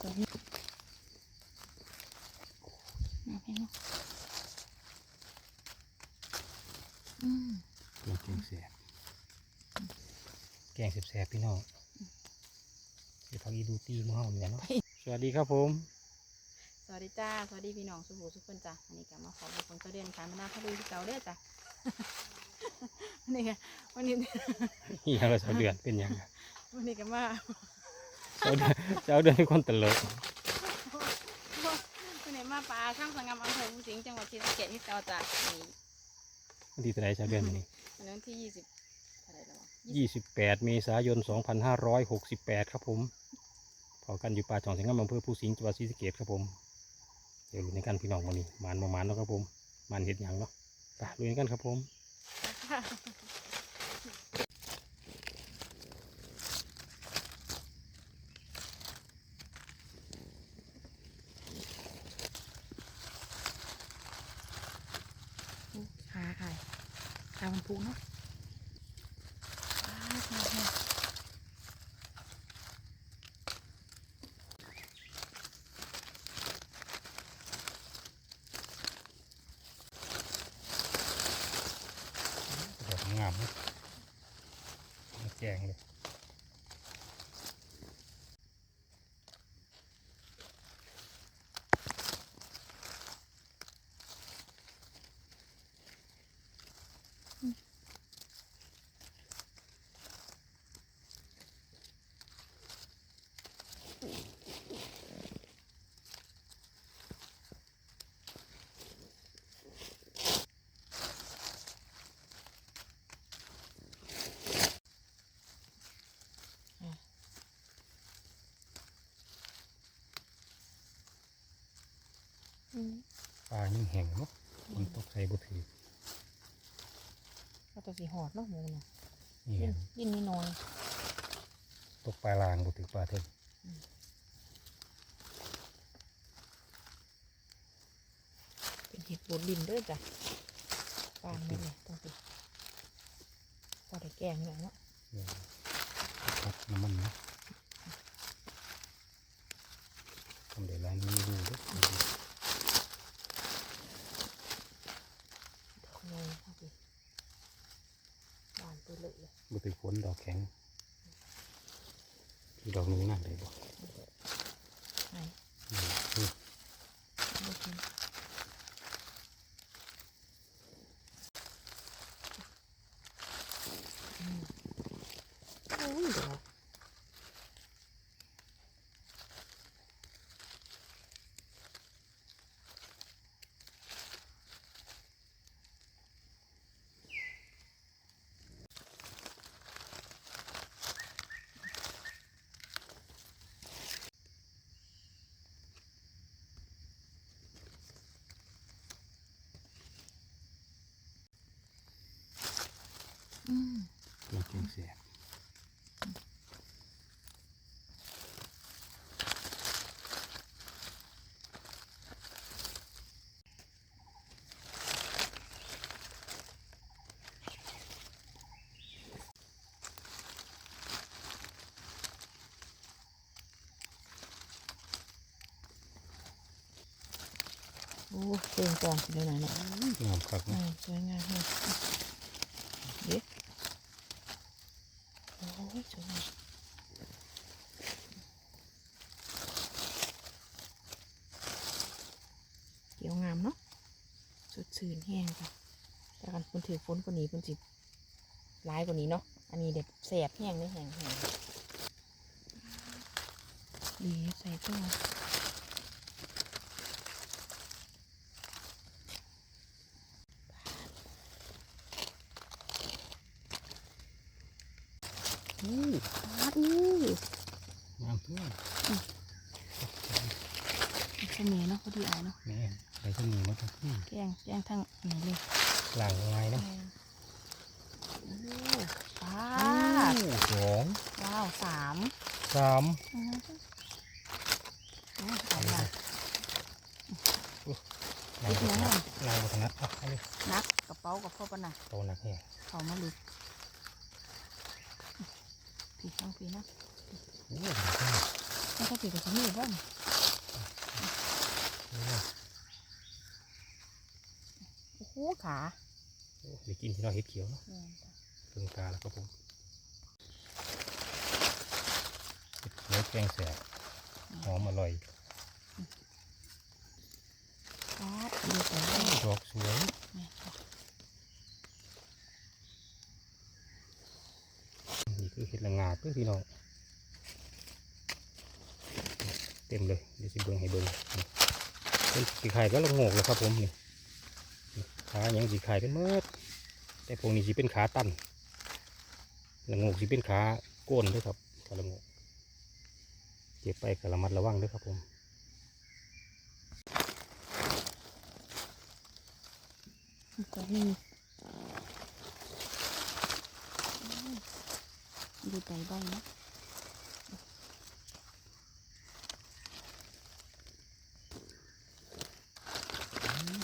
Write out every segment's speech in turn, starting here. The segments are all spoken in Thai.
ตัวนี้มาให้ลูกอืมแกงแสบแกงแสบๆพี่น้องเดี๋ยวพักอีดูตีหม้อเหมือนกันเนาะสวัสดีครับผม สวัสดีจ้า สวัสดีพี่น้องสุภูสุขคนจ้ะวันนี้ก็มาขอบุญของเจ้าเดือนขายมาหน้าพระดูที่เก่าเด้อจ้ะวันนี้ก็วันนี้เฮียเราเสาเดือนเป็นยังไงวันนี้ก็มา เสาเดือนเสาเดือนเป็นคนตลกวันนี้มาปลาข้างสังงามอำเภอภูสิงห์จังหวัดศรีสะเกษที่เก่าจ้ะนี่วันที่เท่าไหรเสาเดือนนี้วันที่ยี่สิบเท่าไรแล้ววะยี่สิบแปดเมษายนสองพันห้าร้อยหกสิบแปดครับผมพอกันอยู่ป่าจองสิงห์อำเภอภูสิงห์จังหวัดศรีสะเกษครับผม เดี๋ยวลุยในกันพี่น้องวันนี้หมานมาหมานเนาะครับผมหมานเห็ดหยังเนาะไปลุยในกันครับผม ขาค่ะขามันปูเนาะว้าวค่ะค่ะ ดอก งามเลยมาแจงเลย อืม ปลายิ่ง แห้งเนาะมันตกใส่บุถือก็ตัวสีหอดเนาะหมูเนาะนี่ดิเห็นนดินนี่นอนตกปลาลางบุถือปลาเทิงเป็นเห็ดบดดินเด้อจ้ะปานนี่เลยต้องสิพอได้แกงเลยเนาะเนี่ยครับน้ำมันเนาะทำเดี๋ยวลายนี้ดูเด้วย ดอกใหญ่ต้องสิบานไป บ่เป็นผลดอกแข็ง ดอกนี้นั่นเลยบ่ ไหน นี่นี่ ไม่กินอืมโอ้ยดอก อืม ตัวเก่งเสียบ โอ้ เก่งก่อนสิเลยหน่อยเนาะงามครับอืเนาะมสวยงามเลยเด็กโอ้ยสวยงามเกี่ยวงามเนาะสดชื่นแห้งค่ะแต่กันคนถือฝนกว่านี้คนจิร้ายกว่านี้เนาะอันนี้เด็ดแสบแห้งไม่แห้งแห้งดีใส่ตัว อู้อาดอู้งามทั่วเสน่ห์เนาะพอดีเอาเนาะแม่ใส่ต้นนี้มาทั้งที่แกงแกงทั้งนี่เลยล่างง่ายเนาะโอ้ว้าอู้สองว้าวสามสามอืมอืมเอาล่ะล่างบัทนัดล่างบัทนัดอะเอาเลยนักกระเป๋ากับพ่อปะน่ะโตหนักแห้งเขามาลึก พี่ต้องพี่นะอู้หนักแห้งแกแล้วก็ปีกับสมีบ้างโอ้โหขาโอ้เดี๋ยวกินที่เราเห็ดเขียวเนาะแม่นจ้ะเพิ่งตาแล้วครับผมเห็ดเขียวแกงแสบหอมอร่อยปาดดูไปเลยดอกสวย แม่นจ้ะ นี่คือเห็ดละงา เพื่อพี่น้องเต็มเลยเดี๋ยวสิเบิ้งให้เบิ้งเป็นสีไข่ก็ละโงกแล้วครับผมนี่ขายังสีไข่กันเมื่อแต่พวกนี้สิเป็นขาตั้นละโงกสิเป็นขาโก้นด้วยครับขาละโงกเก็บไปกระมัดระวังด้วยครับผมก็มี ดูใจใบนะ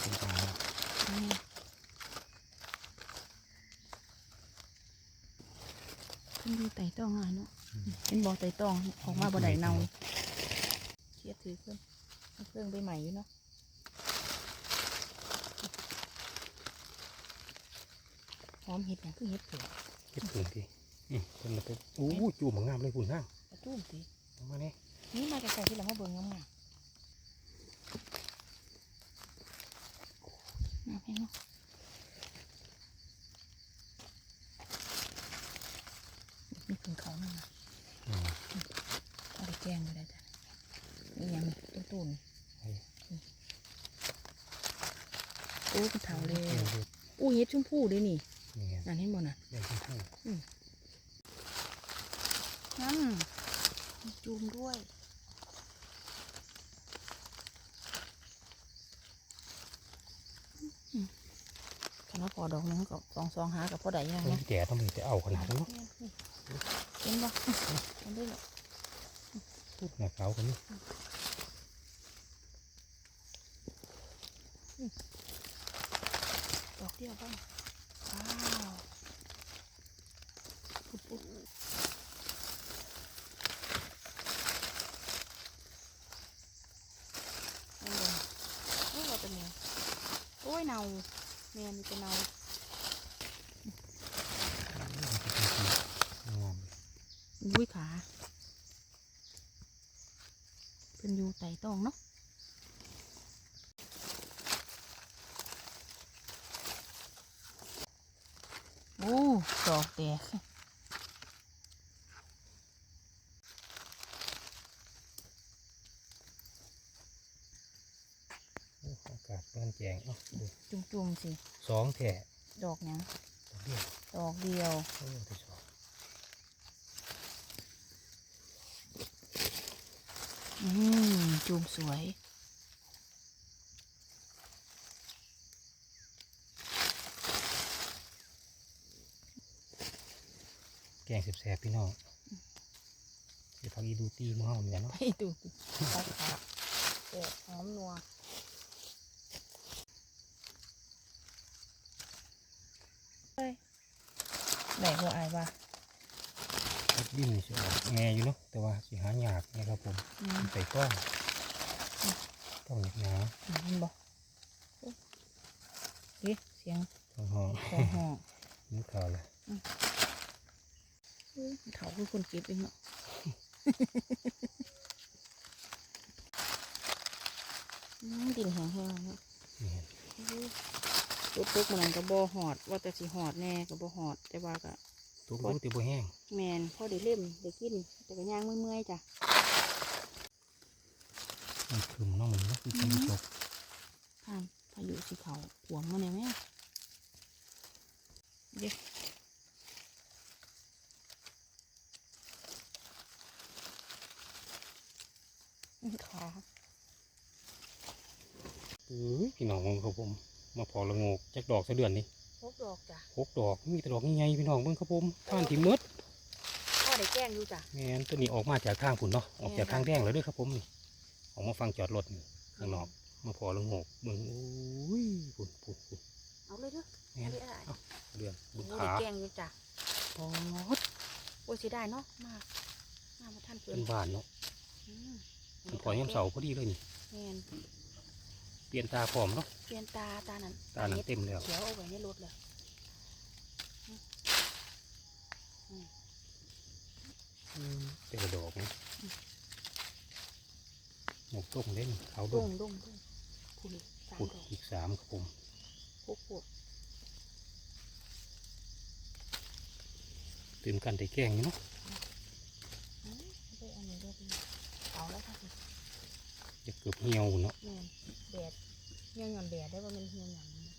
เป็นขาแม่เพิ่นดูไต่ต้องอะเนาะเป็นบ่อไต่ต้องออกมาบ่ได้เนาเครียดถือเพิ่นเอาเครื่องไปใหม่อยู่เนาะหอมเห็ดอย่างคือเห็ดเผือกเก็บถึงทีอื มคนละตัวโอ้จูบงามเลยคุณห้างกระตุ้มสิเอามาเนี่ยนี่มาจากไก่ที่เรามาเบิ่งงามๆงามแห้งเนาะมีผึ่งเขานั่นนะอืมเอาไปแกงก็ได้จ้ะนี่ยังตุ้มตุ่นไอ้โอ้เป็นเถาเลยนี่ดูอู้เฮ็ดชมพูด้วยนี่นี่ไงนั่นเห็นบ่น่ะเล่นชมพู่ นั่นมี จูมด้วยอืมคันว่าพอดอกหนึงกับสองสองหากับพ่อใดยังต้ไงนแก่ต้องมีแต่เอาขนาดนั้นเนาะเห็นบ่เห็นด้วยเหรอพูดหน้าขาวคนนี้ดอกเดียวบ้างว้าวปุ๊บปุ๊บเอาเลยโอ้ยว่าเป็นไงโอ้ยเนา แม่นี่จะเนางามอุ้ยขาเป็นอยู่ไต่ตองเนาะโอ้ดอกแตก โอ้อากาศ เปนแจงเอ้าดูจุ่มๆสิสองแถ่ดอกหยังดอกเดียวดอกเดียวโอ้ที่สองอืมจุ่มสวยแกงแสบๆพี่น้องเดี๋ยวพักอีดูตีมือห้อมเนี่ยเนาะไปดูสิตัดขาแตกหอมนัวเฮ้ย ไหนหัวอายว่าพักดิ้นนี่สิออกแงอยู่เนาะแต่ว่าสิหายากนะครับผมอืมใส่กล้องต้องหนักหนาเห็นบ่ดิเสียงต้องห้องคอห้องนิ้วขาวเลยอุ๊ยเขาคือคนเก็บเองเนาะอืมดินแห้งๆเนาะ นี่ปุ๊บปุ๊บมันนก็บ่หอด ว่าแต่สิหอดแน่ก็บ่หอด แต่ว่าก็ตัวรู้ตีบัวแห้งแมนพอได้เล่มได้กิน แต่ก็ย่างเมื่อยๆจ้ะมันคืมเน้องมันเนาะคือคนตกผ่านพายุสีเขาหวงมาแน่แม่เด็กขาเออพี่น้องของเขาผม มาพอละโงกจากดอกสะเดือนนี่พกดอกจ้ะหกดอกมีแต่ดอกใหญ่ๆพี่น้องเบิ่งครับผมท่านที่มืดพ่อได้แกล้งอยู่จ้ะแม่นตัวนี้ออกมาจากทางผุนเนาะออกจากทางแดงแล้วเด้วยครับผมนี่ออกมาฟังจอดรถนี่ข้างนอกมาพอละโงกเบิ่งโอ้ยปุ่นปุ่นปุ่นเอาเลยเด้อแม่นเอาเลยอะไรเดือนเบิ่งโอ้ขาได้แกล้งอยู่จ้ะปอดโอ้ยเสียดายเนาะมากมากมาท่านเกิเป็นนบ้านเนาะแอืมปล่อยยามเสาร์พอดีเลยนี่แม่น เปลี่ยนตาพร้อมเนาะ เปลี่ยนตาตานั้นตานั้นเต็มแล้ว เขียวเอาไว้ในรถเลยเต็มกระดอกนะหมกต้มเล่นเขาดดุ้งงดุ้งดุ้งคุณสามขุดดอกอีกสามครับผมพวกพวกตื่นกันได้แกล้งอยู่เนาะอืมไปอันนี้ด้วยพี่เอาแล้วค่ะพี่จะเกือบเหี่ยวเนาะ แม่นแดดเหี่ยวหย่อนแดดได้ว่ามันเหี่ยวหย่อนนะ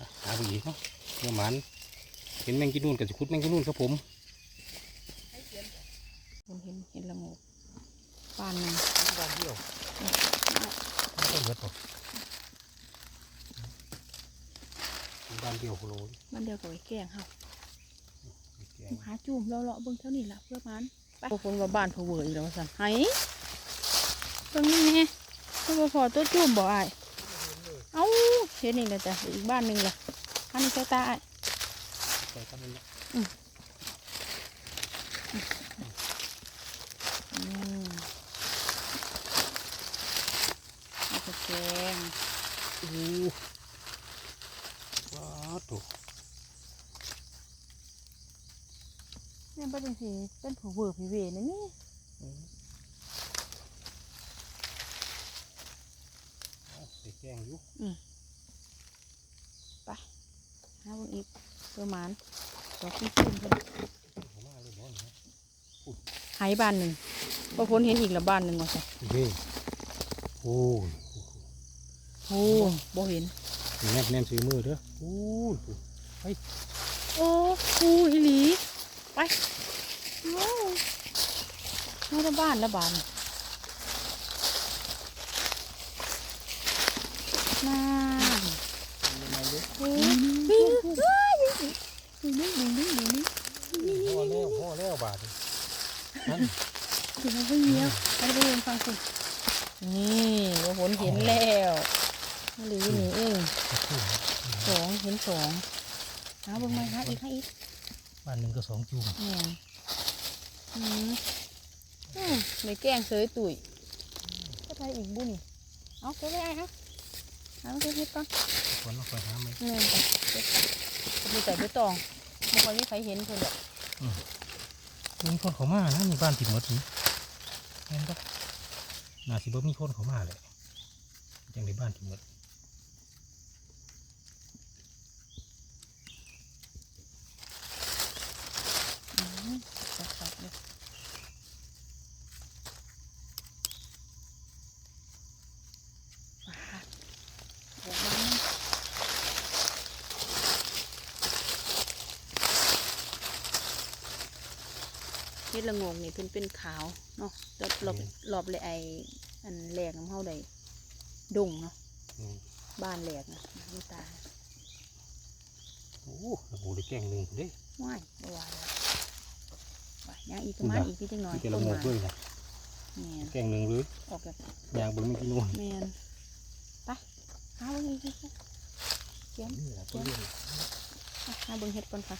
อะหาไปอีกเนาะเมื่อหมันเห็นแมงกินนู่นกับสิคุดแมงกินนู่นครับผมเห็นเห็นเห็นละโงกปานหนึงบ้านเดียวไม่ต้องเบิดหรอกบ้านเดียวโคโลมันเดียวกับไอ้แกงเฮาแกงหาจุ่มเลาะๆเบิ่งเท่านี้ล่ะเพื่อมันไปพวกคนว่าบ้านเพอเวอร์อีกแล้วว่าสันไห้ตรงนี้แน่ ถ้าบ่พอตัวจุ่มบ่อายเอ้าเห็นนี่แหละจ้ะอีกบ้านหนึ่งล่ะอันนี้ใส่ตาอ้ายใส่กันเลยเนาะอืมเอาไปแกงอู้ว้าวถูกเนี่ยเป็นจังซี่เป็นเพอเวอร์พี่เวนะนี่เอาใส่แกงอยู่หาเบิ่งอีกประมาณดอกที่ขึ้นเพิ่นผมมาเลยบ่เนี่ยหายบ้านหนึ่งพอพ้นเห็นอีกละบ้านหนึ่งว่าสันเฮ้ยโอ้ยโอ้บ่เห็นแนมแนมซื้อมือเด้อโอ้ยโอ้กูอีหลีไปโอ้มาจะบ้านละบ้าน น่าโอ้ยนี่นี่นี่นี่นี่นี่พ่อแล้วพ่อแล้วบาทนั่นถึงมันเงี้ยไปดูฟังสินี่ว่าผลเห็นแล้วมาหลีนี่เองสองเห็นสองหาเบิ่งไหมหาอีกหาอีกบ้านหนึ่งก็สองจุ่มแม่นอืมอืมในแกงเสยตุ๋ยก็ไทยอีกบุญเอาไปเลยไอ้ครับ เอาไปเฮ็ดก่อนคนเราคอยหาไหมแม่นจ้ะเฮ็ดก่อนมีแต่ใบตองบ่ค่อยมีใครเห็นเพิ่นหรอกมีคนเขามานะมีบ้านติดหมดนี่แม่นปะน่าสิบ่มีคนเขามาเลยจังในบ้านติดหมด อืมสับๆเลยปาดออกมานี่ เฮ็ดละโงงนี่เป็นเป็นขาวเนาะรอบรอบรอบเลยไออันแหลกน้ำเฮาได้ดงเนาะอืมบ้านแหลกนะนี่ตาโอ้โหได้แกงหนึ่งเด้ว่ายบ่ว่าแล้วว่ายังอีกประมาณอีกนิดจังหน่อยมีแต่ละโงกด้วยนะแม่นแกงหนึ่งเลยออกจากยางเบิ่งไม่กินนู่นแม่นไปหาเบิ่งอีกทีเขียนนี่แหละตัวเลี้ยงอะหาเบิ่งเฮ็ดก่อนค่ะ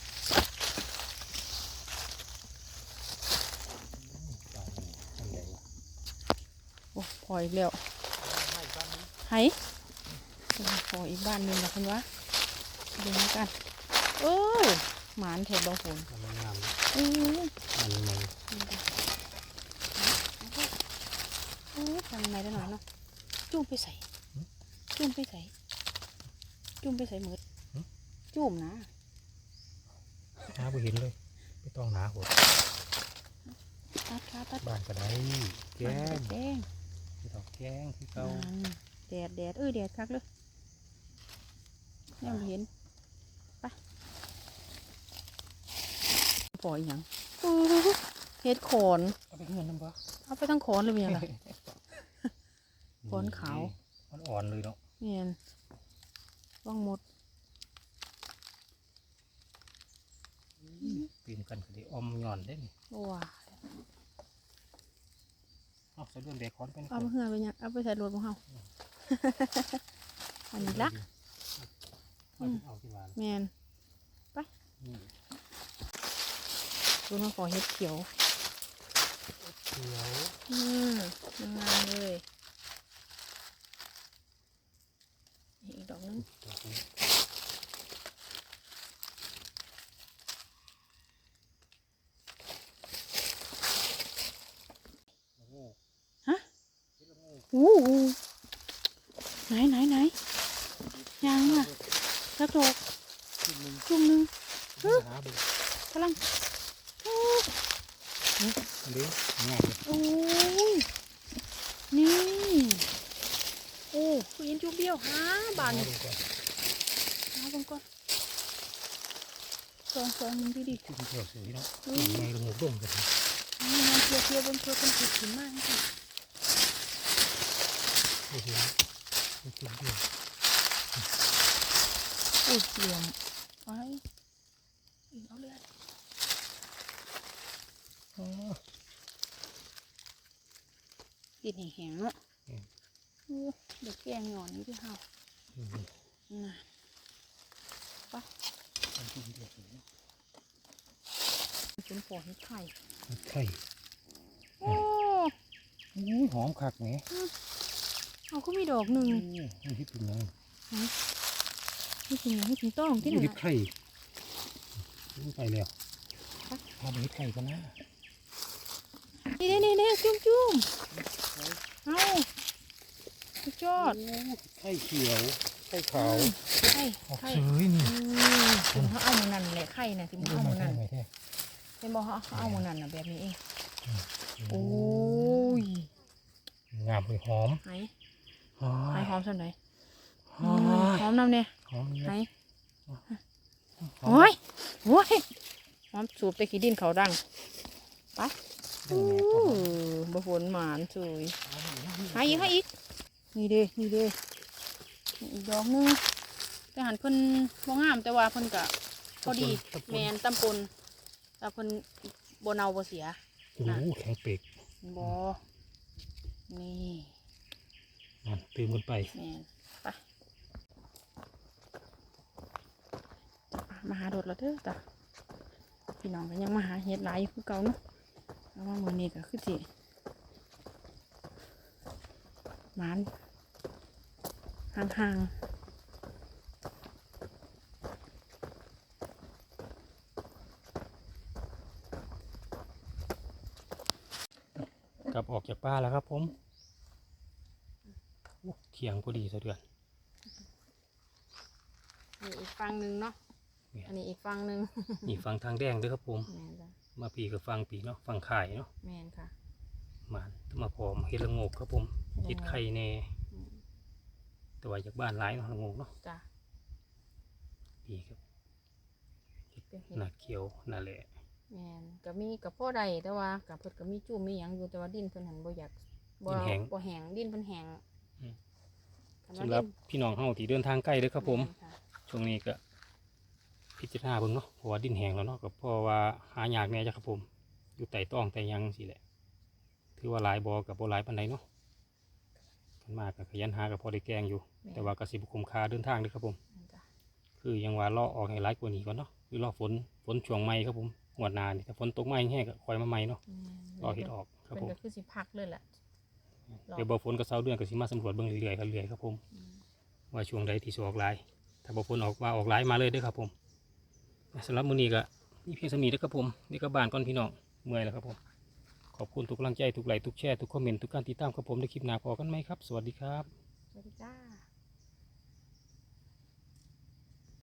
ตายแล้วอันใหญ่วะ โออีกแล้วไห้พออีกบ้านหนึงแล้วคุณวะเบิ่งกันเออหมานแถบบางฝนอันนั้นงามอออันนี้มันเออทำไงได้หน่อยเนาะจุ่มไปใส่ จุ่มไปใส่ จุ่มไปใส่หมืดจุ่มนะหาบ่เห็นเลยไม่ต้องหนาหัวตัดขาตัดบ้านก็ได้แกง แดงที่เราแกงที่เก่าแดดแดดเอ้ยแดดคักเลยยังไม่เห็นไปปล่อยหยังอื้อเฮ็ดขอนเอาไปเงินน้ำปะเอาไปทั้งขอนเลยมีอะไรขนขาวมันอ่อนเลยเนาะเมียนว่างหมดปีนกันก็ได้ออมหย่อนได้นี่ว้า เอาใส่เรื่องเด็กคอนไปเอาไปเหือไปยังเอาไปใส่รถของเฮาอันนี้ละเอาที่เอาที่บ้านแมนนี่ดูมาขอเฮ็ดเขียวเขียวอืมงามเลยนี่อีกดอกนึง ดอกนี้โอ้โห ฮะ เห็ดละโงก อู้หูไหนไหนไหนยังอะกระโดด ขึ้นหนึ่ง จุ่มหนึง หาเบิ่ง กำลังโอ้ อันนี้งามเลย โอ้ยนี่ โอ้คือยินจุกเบี้ยวหาบานหดูก่อนหาบังก่อนสองสองมึงดีดิที่เขียวสวยเนาะอืต้มนไม้ละโงกร่วงกันนี่มันเทียวเทียวบนเทียวเป็นผิดถึงมากนี่ค่ะโอ้โหมันขึ้นด้วยอุ้ยเหลี่ยมไปอีกเอาเลยอ๋อดินแห้งๆเนาะ โอ้เด็กแกงหย่อนนี่ที่เฮาอืมน่ะมันขึ้นเขียวสวยเนาะเป็นปอดไข่ไข่โอ้อุ้ยหอมคักแหมเอาก็มีดอกหนึ่งนี่มันที่เป็นยังนี่ถึงนี่ถึงต้องที่ไหนเห็ดไข่อุ้ยไปแล้วพาไปเห็ดไข่กันนะนี่นี่นี่จุ่มจุ่มเอา สุดยอดไข่เขียวไข่ขาวไข่ออกไข่เฉยนี่อืมถึงเขาเอามือนั่นแหละไข่น่ะถึงเขาเอามือนั่นไม่แท้เป็นบอกเขาเขาเอามือนั่นน่ะแบบนี้เองโอ้โอ้ยงามเลยหอมไหนหอไหนมหอมสักหน่อยหอมหอมน้ำเนี่ยหอมไหนหอโอ้มยโอ้ยหอมสูบแต่ขี้ดินเขาดังไปอู้บะฝนหมานสวยหาอีกหาอีก นี่เด้นี่เด้นี่อีกดอกหนึงแต่หันเพิ่นบ่งามแต่ว่าเพิ่นกะพอดีแมนตำปนแต่เพิ่นบ่เนาบ่เสีย โอ้โหแข็งเปกบ่นี่อะตื่นกันไปแมนไปอะมาหาโดดแล้วเด้อจ้ะพี่น้องก็ยังมาหาเห็ดหลายอยู่คือเก่าเนาะแต่ว่ามื้อนี้ก็คือสิหมาน ห่างๆกลับออกจากป้าแล้วครับผมโอ้เที่ยงพอดีซะเดือนนี่อีกฟังหนึ่งเนาะเนี่ยอันนี้อีกฟังหนึ่งนี่ฟังทางแดงเด้วยครับผมแมนจ้ะมาปีกับฟังปีเนาะ ฟังข่ายเนาะ แมนค่ะ มามาพร้อมเฮ็ดละโงกครับผมเฮ็ดไข่แน่อืม แต่ว่าจากบ้านหลายเนาะละโงกเนาะจ้ะปีครับเป็นเห็ดหน้าเขียวหน้าแหละแมนก็มีกับพ่อใดแต่ว่ากับเพิ่นก็มีจุ่มมีหยังอยู่แต่ว่าดินเพิ่นหันบ่อยากบ่บ่แห้งดินเพิ่นแห้งคันว่าสำหรับดินพี่น้องเฮาที่เดินทางใกล้เด้อครับผมแนค่ะช่วงนี้ก็พิจารณาเบิ่งเนาะเพราะว่าดินแห้งแล้วเนาะก็เพราะว่าหายากแน่จ้ะครับผม อยู่ไต่ต้องแต่ยังสิแหละ ถือว่าหลายบ่กับบ่หลายปานใดเนาะกัน มากก็ขยันหากับพอได้แกงอยู่ม่นแต่ว่าก็สิบ่คุ้มค่าเดินทางเด้อครับผมแม่นจ้ะคือยังว่ารอออกให้หลายกว่านี้ก่อนเนาะคือรอฝนฝนช่วงใหม่ครับผมงวดหน้านี่ถ้าฝนตกใหม่แห้งก็คอยมาใหม่เนาะแม่นรอเฮ็ดออกครับเพิ่นผมก็คือสิพักเลยแหละรอเดี๋ยวบ่ฝนก็เซาเดือนก็สิมาสำรวจเบิ่งเรื่อยๆครับเรื่อยๆครับผมอืมว่าช่วงใดที่สิออกหลาย ถ้าบ่ฝนออกว่าออกหลายมาเลยเด้อครับผมสำหรับมื้อนี้ก็มีเพียงสำนี้เด้อครับผมนี่ก็บ้านก่อนพี่น้องเมื่อยแล้วครับผม ขอบคุณทุกกำลังใจทุกไลค์ทุกแชร์ทุกคอมเมนต์ทุกการติดตามครับผมในคลิปหน้าพอกันไหมครับ สวัสดีครับ สวัสดีจ้า